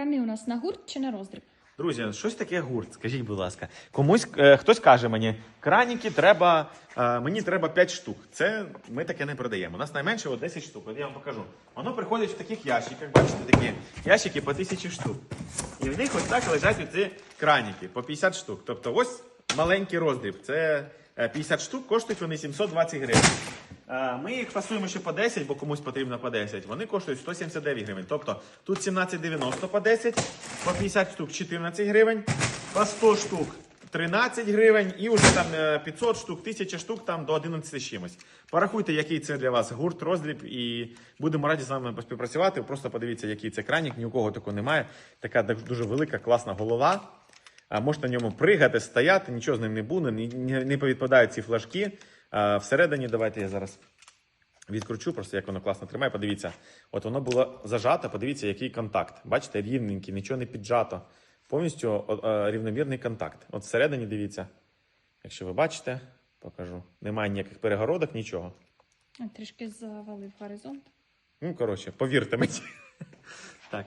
крани у нас на гурт чи на роздріб? Друзі, щось таке гурт, скажіть, будь ласка. Комусь е, хтось каже мені, краніки треба, е, мені треба 5 штук. Це ми таке не продаємо. У нас найменше от 10 штук. От я вам покажу. Воно приходить в таких ящиках, бачите, такі ящики по 1000 штук. І в них ось так лежать оці краніки по 50 штук. Тобто ось маленький роздріб. Це е, 50 штук, коштують вони 720 гривень. Е, Ми їх фасуємо ще по 10, бо комусь потрібно по 10. Вони коштують 179 гривень. Тобто тут 17,90 по 10, по 50 штук 14 гривень, по 100 штук 13 гривень і вже там е, 500 штук, 1000 штук там до 11 чимось. Порахуйте, який це для вас гурт, роздріб, і будемо раді з вами поспівпрацювати. Просто подивіться, який це кранік, ні у кого такого немає. Така дуже велика, класна голова. А можете на ньому пригати, стояти, нічого з ним не буде, не повідпадають ці флажки. А всередині, давайте я зараз відкручу, просто як воно класно тримає. Подивіться, от воно було зажато, подивіться, який контакт. Бачите, рівненький, нічого не піджато. Повністю е, рівномірний контакт. От всередині дивіться, якщо ви бачите, покажу. Немає ніяких перегородок, нічого. Трішки завалив горизонт. Ну, коротше, повірте мені. Так,